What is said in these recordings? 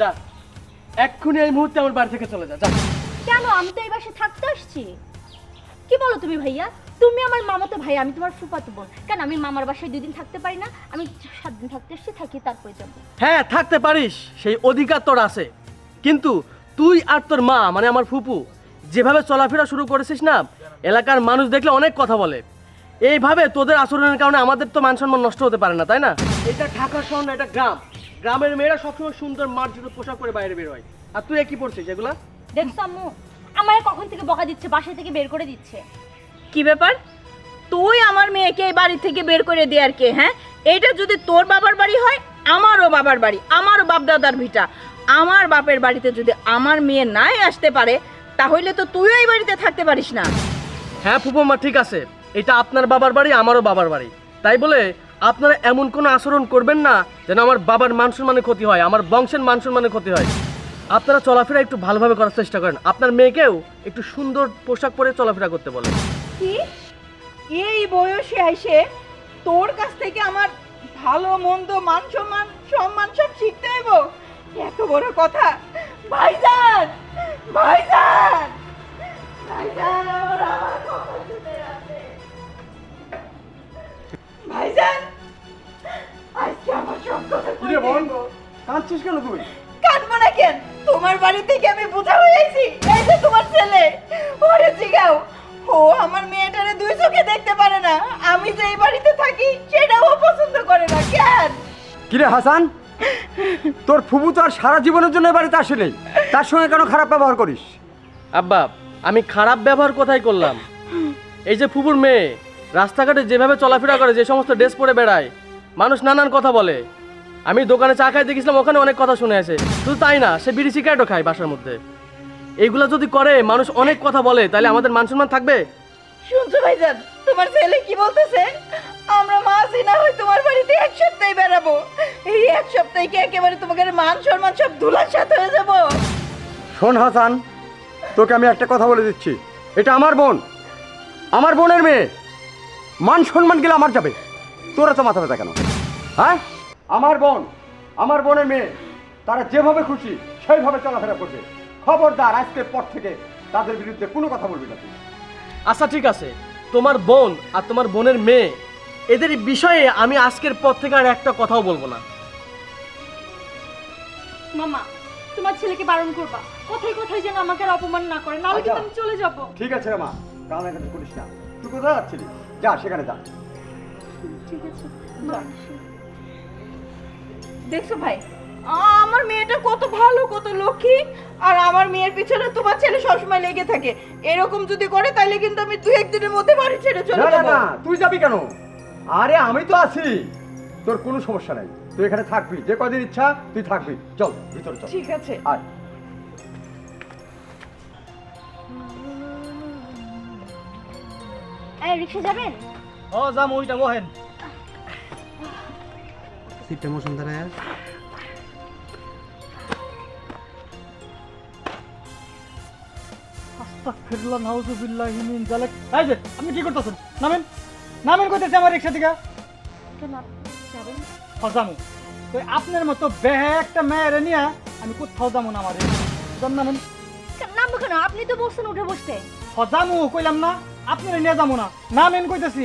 যা এক্ষুনি এই মুহূর্তে আমার বাড়ি থেকে চলে যা যা। কেন? আমি তো এই বাসে থাকতে আসছি। কি বলো তুমি ভাইয়া? তুমি আমার মামাতো ভাই আমি তোমার ফুফাতো বোন। কেন? আমি মামার বাসায় দুদিন থাকতে পারি না আমি সাত দিন থাকতে এসেছি থাকি তারপরে যাব। হ্যাঁ থাকতে পারিস সেই অধিকার তোর আছে। কিন্তু তুই আর তোর মা মানে আমার ফুপু যেভাবে চলাফেরা শুরু করেছিস না এলাকার মানুষ দেখলে অনেক কথা বলে। এইভাবে তোদের আচরণের কারণে আমাদের তো মান সম্মান নষ্ট হতে পারে না তাই না? এটা ঢাকা শহর না এটা গ্রাম। গ্রামের মেয়েরা সবসময় সুন্দর মার্জিত পোশাক করে বাইরে বের হয়। আর তুই কি পড়ছিস এগুলা? দেখছ আম্মু আমার কখন থেকে বকা দিচ্ছে বাসা থেকে বের করে দিচ্ছে। কি ব্যাপার? তুই আমার মেয়েকে এই বাড়ি থেকে বের করে দে আর কে হ্যাঁ? এইটা যদি তোর বাবার বাড়ি হয় আমারও বাবার বাড়ি আমারও বাপ দাদার ভিটা। আমার বাপের বাড়িতে যদি আমার মেয়ে নাই আসতে পারে তাহলে তো তুইও এই বাড়িতে থাকতে পারিস না। হ্যাঁ ফুপু মা ঠিক আছে। এটা আপনার বাবার বাড়ি, আমারও বাবার বাড়ি। তাই বলে আপনারা এমন কোনো আচরণ করবেন না যেন আমার বাবার মান সম্মানের ক্ষতি হয়, আমার বংশের মান সম্মানের ক্ষতি হয়। আপনারা চলাফেরা একটু ভালোভাবে করার চেষ্টা করেন। আপনার মেয়েকেও একটু সুন্দর পোশাক পরে চলাফেরা করতে বলেন। কি? এই বয়সে এসে তোর কাছ থেকে আমার ভালো, মন্দ, মান সম্মান সম্মান সব শিখতে হইব? এত বড় কথা। ভাইজান! ভাইজান! ভাইজান, আমার কথা শুনে। ভাইজান আজকে আমার সব কথা কিরে বোন কাঁদছিস কেন তুই? কাঁদবো না কেন? তোমার বাড়ি থেকে আমি বোঝা হয়ে আইছি এই যে তোমার ছেলে ওরে জিগাও ও আমার মেয়েটারে দুই চোখে দেখতে পারে না। আমি যে এই বাড়িতে থাকি সেটাও ও পছন্দ করে না। কেন? কিরে হাসান তোর ফুবু তো আর সারা জীবনের জন্য এ বাড়িতে আসেনি। তার সঙ্গে কেন খারাপ ব্যবহার করিস? আব্বা আমি খারাপ ব্যবহার কোথায় করলাম? এই যে ফুপুর মেয়ে রাস্তাঘাটে যেভাবে চলাফেরা করে যে সমস্ত ড্রেস পরে বেড়ায় মানুষ নানান কথা বলে। আমি দোকানে চা খাই দেখেছিলাম ওখানে অনেক কথা শুনে আছে শুধু তাই না সে বিড়ি সিগারেটও খায় বাসার মধ্যে। এইগুলা যদি করে মানুষ অনেক কথা বলে তাহলে আমাদের মান সম্মান থাকবে? শুনছো ভাইজান তোমার ছেলে কি বলতেছে? আমরা মাসি না হই তোমার বাড়িতে এক সপ্তাহে বেড়াবো। এই এক সপ্তাহে কি একেবারে তোমাকে মান সম্মান সব ধুলার সাথে হয়ে যাব? শোন হাসান তোকে আমি একটা কথা বলে দিচ্ছি। এটা আমার বোন। আমার বোনের মেয়ে। মান সম্মান গেলে আমার যাবে। তোরা তো মাথা ব্যথা কেন? হ্যাঁ? আমার বোন আমার বোনের মেয়ে তারা যেভাবে খুশি সেইভাবে চলাফেরা করবে। খবরদার আজকের পর থেকে তাদের বিরুদ্ধে কোনো কথা বলবি না তুই। আচ্ছা ঠিক আছে। তোমার বোন আর তোমার বোনের মেয়ে এদের বিষয়ে আমি আজকের পর থেকে আর একটা কথাও বলব না। মামা তোমার ছেলেকে বারণ করবা। কোথায় কোথায় যেন আমাকে আর অপমান না করে। নাহলে কিন্তু আচ্ছা। আমি চলে যাব। ঠিক আছে মা কান্নাকাটি করিস না। তুই কোথায় যাচ্ছিলি? যা সেখানে যা। ঠিক আছে দেখছ ভাই আমার মেয়েটা কত ভালো কত লক্ষ্মী আর আমার মেয়ের পিছনে তোমার ছেলে সবসময় লেগে থাকে। এরকম যদি করে তাহলে কিন্তু আমি দুই একদিনের মধ্যে বাড়ি ছেড়ে চলে না না তুই যাবি কেন? আরে আমি তো আছি। তোর কোনো সমস্যা নাই। তুই এখানে থাকবি। যে কদিন ইচ্ছা তুই থাকবি। চল ভিতরে চল। ঠিক আছে। আয়। এই রিক্সা যাবেন? ও যাম ওইটা মোহেন সিটটা মৌসুমধারা আস্তাগফিরুল্লাহ নাউযুবিল্লাহি মিন যালিক। এই যে আপনি কি করতেছেন? নামেন। নামেন কইতেছে আমার রিকশা থেকে। কেন যাবেন? ফসামু তো আপনার মতো বেহে একটা মেয়ের নিয়ে আমি কোথাও যাব না আমার নামেন। নামবো কেন? আপনি তো বলছেন উঠে বসতে। ফজামু কইলাম না। আপনার নিয়ে যাব না। নামেন কইতেছি।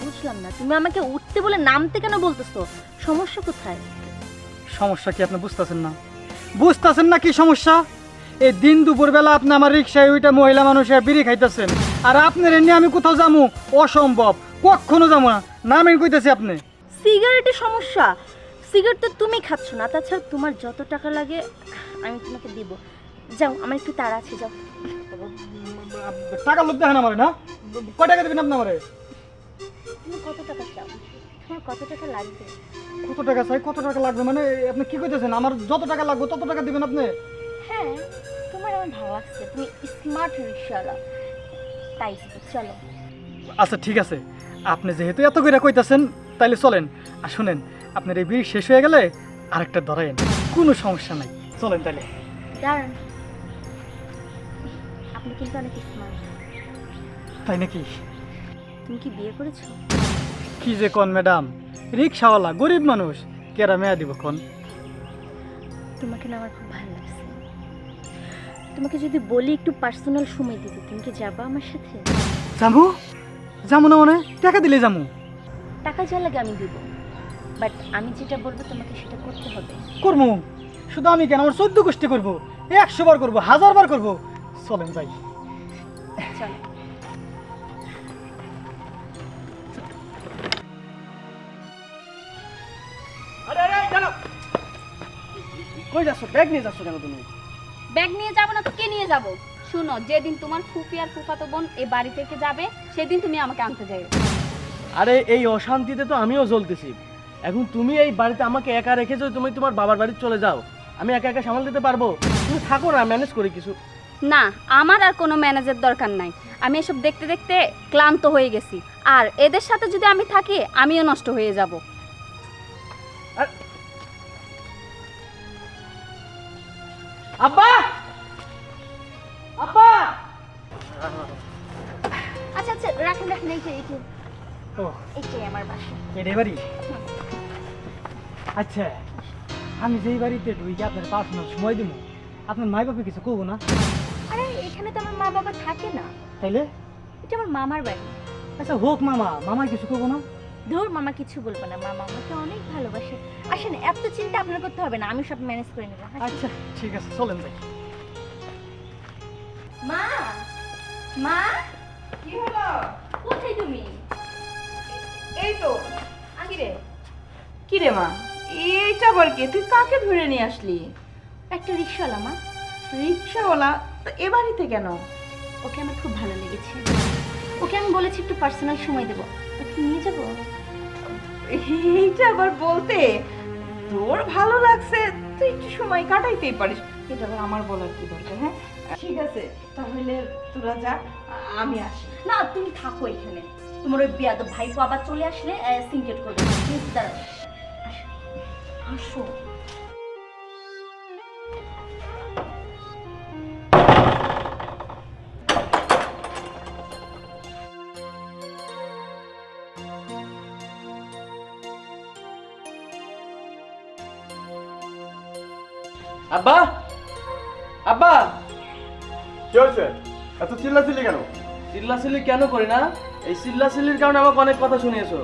বুঝলাম না তুমি আমাকে উঠতে বলে নামতে কেন বলতেছো? সমস্যা কোথায়? সমস্যা কি আপনি বুঝতেছেন না? বুঝতেছেন না কি সমস্যা? এই দিন দুপুরবেলা আপনি আমার রিক্সায় ওইটা মহিলা মানুষে বিড়ি খাইতেছেন। আর আপনার নিয়ে আমি কোথাও যাব অসম্ভব। কখনো যাব না। নামেন কইতেছি আপনি। সিগারেটের সমস্যা। সিগারেট তো তুমি খাচ্ছ না তাছাড়া তোমার যত টাকা লাগে আমি তোমাকে দিব। যাও আমার একটু তাড়া আছে যাও। টাকা লোক দেখেন আমার না? কয় টাকা দেবেন আপনি আমারে তুমি কত টাকা চাও? তোমার কত টাকা লাগবে? কত টাকা চাই? কত টাকা লাগবে? মানে আপনি কি কইতেছেন? আমার যত টাকা লাগবে তত টাকা দিবেন আপনি? হ্যাঁ তোমার আমার ভালো লাগছে। তুমি স্মার্ট রিক্সাওয়ালা তাই চলো। আচ্ছা ঠিক আছে। আপনি যেহেতু এত করে কইতাছেন তাইলে চলেন। আর শুনেন আপনার এই বিড়ি শেষ হয়ে গেলে আরেকটা ধরেন কোনো সমস্যা নাই। চলেন তাইলে। দাঁড়ান। কিন্তু অনেক স্মার্ট তাই নাকি? তুমি কি বিয়ে করেছ? কি যে কোন ম্যাডাম রিক্সাওয়ালা গরিব মানুষ। কেরা মেয়া দিব কোন তোমাকে না আমার খুব ভালো লাগছে। তোমাকে যদি বলি একটু পার্সোনাল সময় দিতে তুমি কি যাবা আমার সাথে? জামু জামু না মানে? টাকা দিলে জামু টাকা যা লাগে আমি দিব। বাট আমি যেটা বলব তোমাকে সেটা করতে হবে। করব শুধু আমি কেন? আমার চোদ্দ গোষ্ঠী করব। একশো বার করব হাজার বার করব। চলেন যাই। চলো। কই যাচ্ছ? ব্যাগ নিয়ে যাচ্ছ কেন তুমি? ব্যাগ নিয়ে যাব না তো কে নিয়ে যাব? শুনো যেদিন তোমার ফুপি আর ফুফাতো বোন এই বাড়ি থেকে যাবে সেদিন তুমি আমাকে আনতে যাবে আরে এই অশান্তিতে তো আমিও জ্বলতেছি। এখন তুমি এই বাড়িতে আমাকে একা রেখেছো তুমি তোমার বাবার বাড়ি চলে যাও আমি একা একা সামাল দিতে পারব? তুমি থাকো না ম্যানেজ করি কিছু। না আমার আর কোনো ম্যানেজার দরকার নাই। আমি এসব দেখতে দেখতে ক্লান্ত হয়ে গেছি। আর এদের সাথে যদি আমি থাকি আমিও নষ্ট হয়ে যাব। আব্বা! আব্বা! আচ্ছা আচ্ছা রাখেন রাখেন এই যে এই যে। ও। এইটাই আমার বাসা। এটাই বাড়ি? আচ্ছা আমি যেই বাড়িতে ঢুকে আপনার পার্সোনাল সময় দিব। আপনার মাই বাপে কিছু করব না? আরে এখানে তো আমার মা বাবা থাকে না। তাইলে? এটা আমার মামার বাড়ি। আচ্ছা হোক মামা মামা কিছু করব না? ধর মামা কিছু বলব না। মামা আমাকে অনেক ভালোবাসে। আসেন এত চিন্তা আপনার করতে হবে না আমি সব ম্যানেজ করে নেব। আচ্ছা ঠিক আছে চলেন যাই মা মা কি হলো? কোথায় তুমি? এই তো। কি রে মা? এইটা আবার কে? তুই কাকে ধরে নিয়ে আসলি? একটা রিক্সাওয়ালা মা। রিক্সাওয়ালা? তো এ বাড়িতে কেন? ওকে আমার খুব ভালো লেগেছে। ওকে আমি বলেছি একটু পার্সোনাল সময় দেবো। ওকে নিয়ে যাব? এইটা আবার বলতে তোর ভালো লাগছে তুই একটু সময় কাটাইতেই পারিস। এটা আবার আমার বলার কি দরকার হ্যাঁ? ঠিক আছে তাহলে তোরা যা আমি আসি। না তুমি থাকো এখানে। তোমার ওই বিয়াদ ভাইপো আবার চলে আসলে সিনকেট করবে। দাঁড়াও আসো। আসো। আব্বা? আব্বা? কি হয়েছে? এত চিল্লাচিল্লি কেন? চিল্লাচিল্লি কেন করি না? এই চিল্লাচিল্লির কারণে আমাকে অনেক কথা শুনিয়েছো।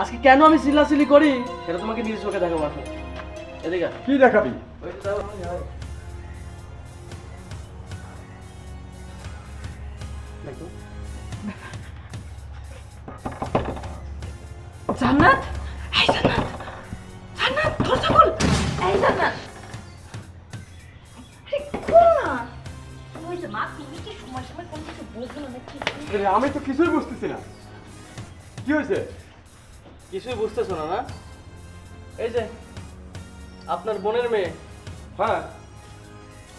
আজকে কেন আমি চিল্লাচিল্লি করি সেটা তোমাকে নিজের চোখে দেখাবো আসো এদিকে কি দেখাবি? জান্নাত? আরে, আমি তো কিছুই বুঝতেছি না। কি হয়েছে? কিছুই বুঝতেছো না না? এই যে আপনার বোনের মেয়ে। হ্যাঁ।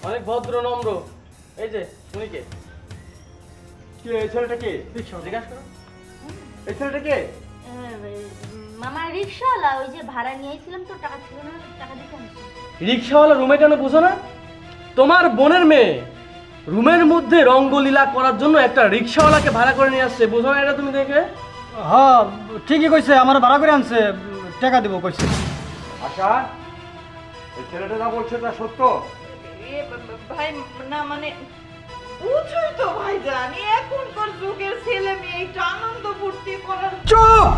অনেক ভদ্র নম্র। এই যে তুমি কে? কি এই ছেলেটা কে? জিজ্ঞাসা করো। এই ছেলেটা কে? মামা রিক্সাওয়ালা ওই যে ভাড়া নিয়েছিলাম তো টাকা ছিল না টাকা দিতে রিক্সাওয়ালা রুমে কেন বুঝো না? তোমার বোনের মেয়ে। রুমের মধ্যে রঙ্গলীলা করার জন্য একটা রিক্সাওয়ালাকে ভাড়া করে নিয়ে আসছে। বুঝো এটা তুমি দেখে? হ্যাঁ ঠিকই কইছে আমার ভাড়া করে আনছে টাকা দিব কইছে। আশা এই ছেলেটা যা বলছে তা সত্য? ভাই না মানে বুঝুই তো ভাই জানি এখনকার যুগের ছেলে মেয়ে একটু আনন্দ ফুর্তি করার চুপ!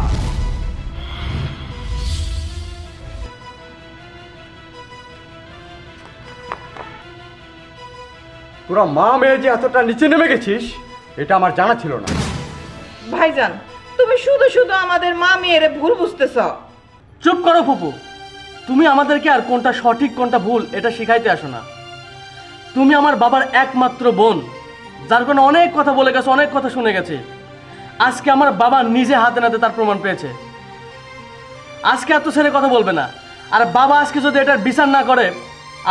তোরা মা মেয়ে যে এতটা নিচে নেমে গেছিস এটা আমার জানা ছিল না। ভাইজান তুমি শুধু শুধু আমাদের মা মেয়েরে ভুল বুঝতেছ। চুপ করো ফুপু। তুমি আমাদেরকে আর কোনটা সঠিক কোনটা ভুল এটা শিখাইতে আসো না। তুমি আমার বাবার একমাত্র বোন যার কারণে অনেক কথা বলে গেছে অনেক কথা শুনে গেছে। আজকে আমার বাবা নিজে হাতে নাতে তার প্রমাণ পেয়েছে। আজকে এত ছেড়ে কথা বলবে না। আর বাবা আজকে যদি এটার বিচার না করে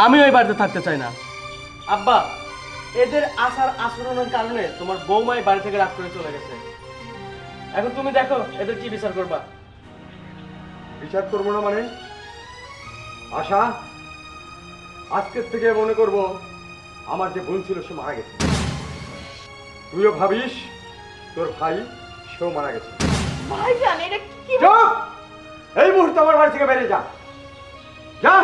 আমি ওই বাড়িতে থাকতে চাই না। আব্বা এদের আসার আচরণের কারণে তোমার বৌমাই বাড়ি থেকে রাগ করে চলে গেছে। এখন তুমি দেখো এদের কি বিচার করবা? বিচার করব না মানে? আশা আজকের থেকে মনে করব আমার যে বোন ছিল সে মারা গেছে। তুইও ভাবিস তোর ভাই সেও মারা গেছে। ভাইজান এটা কি চুপ এই মুহূর্তে আমার বাড়ি থেকে বেরিয়ে যা। যা!